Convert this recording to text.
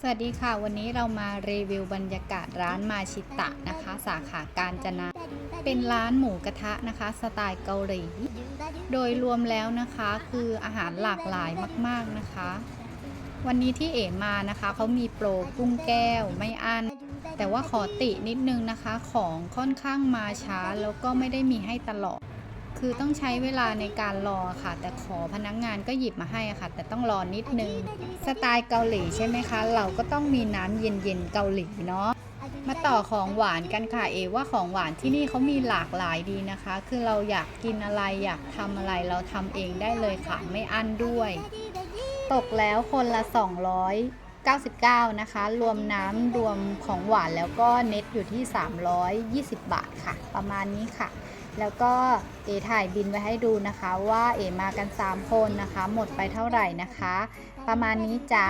สวัสดีค่ะ วันนี้เรามารีวิวบรรยากาศร้านมาชิตะนะคะ สาขาการจนาเป็นร้านหมูกระทะนะคะ สไตล์เกาหลี โดยรวมแล้วนะคะคืออาหารหลากหลายมาก ๆนะคะ วันนี้ที่เอ๋มานะคะเขามีโปรกุ้งแก้วไม่อั้นแต่ว่าขอตินิดนึงนะคะ ของค่อนข้างมาช้าแล้วก็ไม่ได้มีให้ตลอด คือต้องใช้เวลาในการรอค่ะ แต่ขอพนักงงานก็หยิบมาให้ค่ะ แต่ต้องรอนิดนึง สไตล์เกาหลีใช่ไหมคะ เราก็ต้องมีน้ำเย็นๆเกาหลีเนาะมาต่อของหวานกันค่ะเอว่าของหวานที่นี่เขามีหลากหลายดีนะคะ คือเราอยากกินอะไรอยากทำอะไรเราทำเองได้เลยค่ะ ไม่อั้นด้วย ตกแล้วคนละ 299 นะคะ รวมน้ำรวมของหวานแล้วก็เน็ตอยู่ที่ 320 บาทค่ะ ประมาณนี้ค่ะ แล้วก็เอถ่ายบินไว้ให้ดูนะคะว่าเอมากัน 3 คนนะคะ หมดไปเท่าไหร่นะคะ ประมาณนี้จ้า